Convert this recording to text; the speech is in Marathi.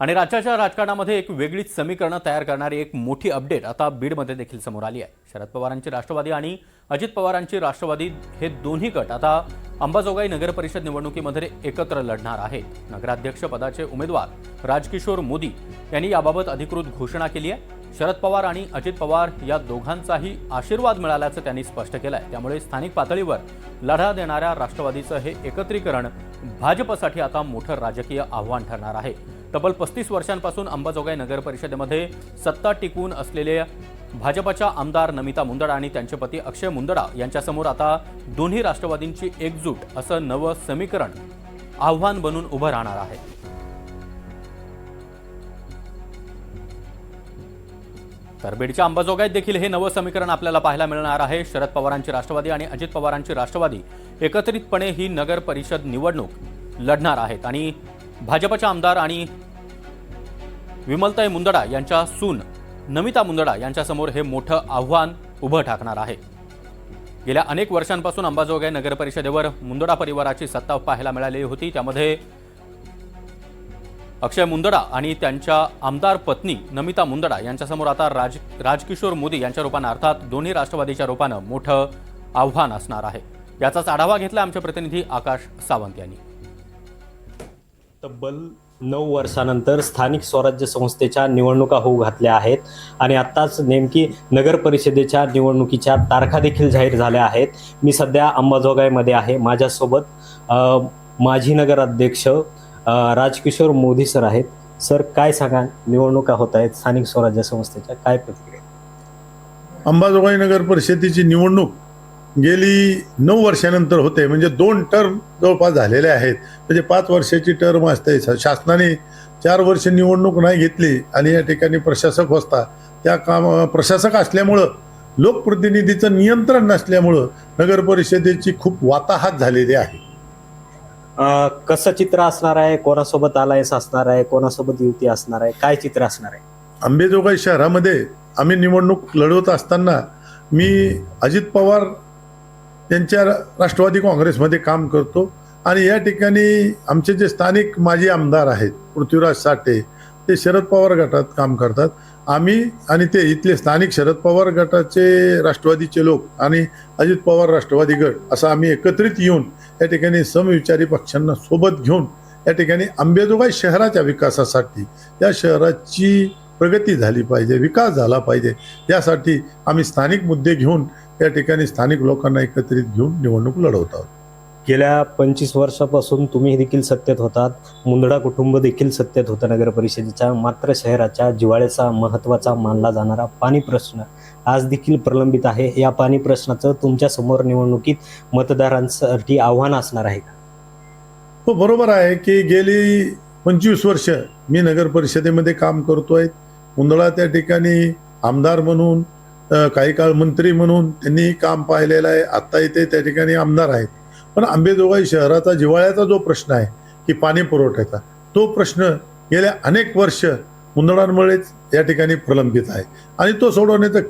आणि राज्याच्या राजकारणामध्ये एक वेगळीच समीकरणं तयार करणारी एक मोठी अपडेट आता बीडमध्ये देखील समोर आली आहे. शरद पवारांची राष्ट्रवादी आणि अजित पवारांची राष्ट्रवादी हे दोन्ही गट आता अंबाजोगाई नगर परिषद निवडणुकीमध्ये एकत्र लढणार आहेत. नगराध्यक्ष पदाचे उमेदवार राजकिशोर मोदी यांनी याबाबत अधिकृत घोषणा केली आहे. शरद पवार आणि अजित पवार या दोघांचाही आशीर्वाद मिळाल्याचं त्यांनी स्पष्ट केलं आहे त्यामुळे स्थानिक पातळीवर लढा देणाऱ्या राष्ट्रवादीचं हे एकत्रीकरण भाजपसाठी आता मोठं राजकीय आव्हान ठरणार आहे. तब्बल पस्तीस वर्षांपासून अंबाजोगाई नगर परिषदेमध्ये सत्ता टिकवून असलेले भाजपच्या आमदार नमिता मुंदडा आणि त्यांचे पती अक्षय मुंदडा यांच्यासमोर आता दोन्ही राष्ट्रवादींची एकजूट असं नवं समीकरण आव्हान बनून उभं राहणार आहे. तर बीडच्या अंबाजोगाईत देखील हे नवं समीकरण आपल्याला पाहायला मिळणार आहे. शरद पवारांची राष्ट्रवादी आणि अजित पवारांची राष्ट्रवादी एकत्रितपणे ही नगर परिषद निवडणूक लढणार आहेत आणि भाजपच्या आमदार आणि विमलताई मुंदडा यांच्या सून नमिता मुंदडा यांच्यासमोर हे मोठं आव्हान उभं ठाकणार आहे. गेल्या अनेक वर्षांपासून अंबाजोगाई नगर परिषदेवर मुंदडा परिवाराची सत्ता पाहायला मिळालेली होती. त्यामध्ये अक्षय मुंदडा आणि त्यांच्या आमदार पत्नी नमिता मुंदडा यांच्यासमोर आता राज राजकिशोर मोदी यांच्या रूपानं अर्थात दोन्ही राष्ट्रवादीच्या रूपानं मोठं आव्हान असणार आहे. याचाच आढावा घेतला आमचे प्रतिनिधी आकाश सावंत यांनी. तब्बल नऊ वर्षानंतर स्थानिक स्वराज्य संस्थेच्या निवडणुका होऊ घातल्या आहेत. आणि आत्ताच नेमकी नगर परिषदेच्या निवडणुकीच्या तारखा देखील जाहीर झाल्या आहेत. मी सध्या अंबाजोगाईमध्ये आहे. माझ्यासोबत माझी माजी नगर अध्यक्ष राजकिशोर मोदी सर आहेत. सर काय सांगा निवडणुका होत आहेत स्थानिक स्वराज्य संस्थेच्या. काय प्रतिक्रिया? अंबाजोगाई नगर परिषदेची निवडणूक गेली नऊ वर्षानंतर होते. म्हणजे दोन टर्म जवळपास झालेले आहेत. म्हणजे पाच वर्षाची टर्म असते. शासनाने चार वर्ष निवडणूक नाही घेतली आणि या ठिकाणी प्रशासक होता त्या काम प्रशासक असल्यामुळं लोकप्रतिनिधीचं नियंत्रण नसल्यामुळं नगर परिषदेची खूप वाताहात झालेली आहे. कसं चित्र असणार आहे? कोणासोबत अलायन्स असणार आहे? कोणासोबत युती असणार आहे? काय चित्र असणार आहे? आंबेजोगाई शहरामध्ये आम्ही निवडणूक लढवत असताना मी अजित पवार यांच्या राष्ट्रवादी काँग्रेसमध्ये काम करतो. आणि या ठिकाणी आमचे जे स्थानिक माजी आमदार आहेत पृथ्वीराज साठे ते शरद पवार गटात काम करतात. आम्ही आणि ते इथले स्थानिक शरद पवार गटाचे राष्ट्रवादीचे लोक आणि अजित पवार राष्ट्रवादी गट असं आम्ही एकत्रित येऊन या ठिकाणी समविचारी पक्षांना सोबत घेऊन या ठिकाणी आंबेजोगाई शहराच्या विकासासाठी या शहराची प्रगती झाली पाहिजे विकास झाला पाहिजे यासाठी आम्ही स्थानिक मुद्दे घेऊन या ठिकाणी स्थानिक लोकांना एकत्रित घेऊन निवडणूक लढवत आहोत गेल्या पंचवीस वर्षापासून तुम्ही देखील सत्तेत होतात. मुंदडा कुटुंब देखील सत्तेत होतं नगर परिषदेच्या. मात्र शहराच्या जिवाळ्याचा महत्त्वाचा मानला जाणारा पाणी प्रश्न आज देखील प्रलंबित आहे. या पाणी प्रश्नाचं तुमच्यासमोर निवडणुकीत मतदारांसाठी आव्हान असणार आहे का? हो बरोबर आहे की गेली पंचवीस वर्ष मी नगर परिषदेमध्ये काम करतोय. मुंदळा त्या ठिकाणी आमदार म्हणून काही काळ मंत्री म्हणून त्यांनी काम पाहिलेलं आहे. आत्ता इथे त्या ठिकाणी आमदार आहेत. पण आंबेजोगाई शहराचा जिवाळ्याचा जो प्रश्न आहे की पाणी पुरवठ्याचा तो प्रश्न गेल्या अनेक वर्ष मुंदडांमुळेच या ठिकाणी प्रलंबित आहे. आणि तो सोडवण्याचं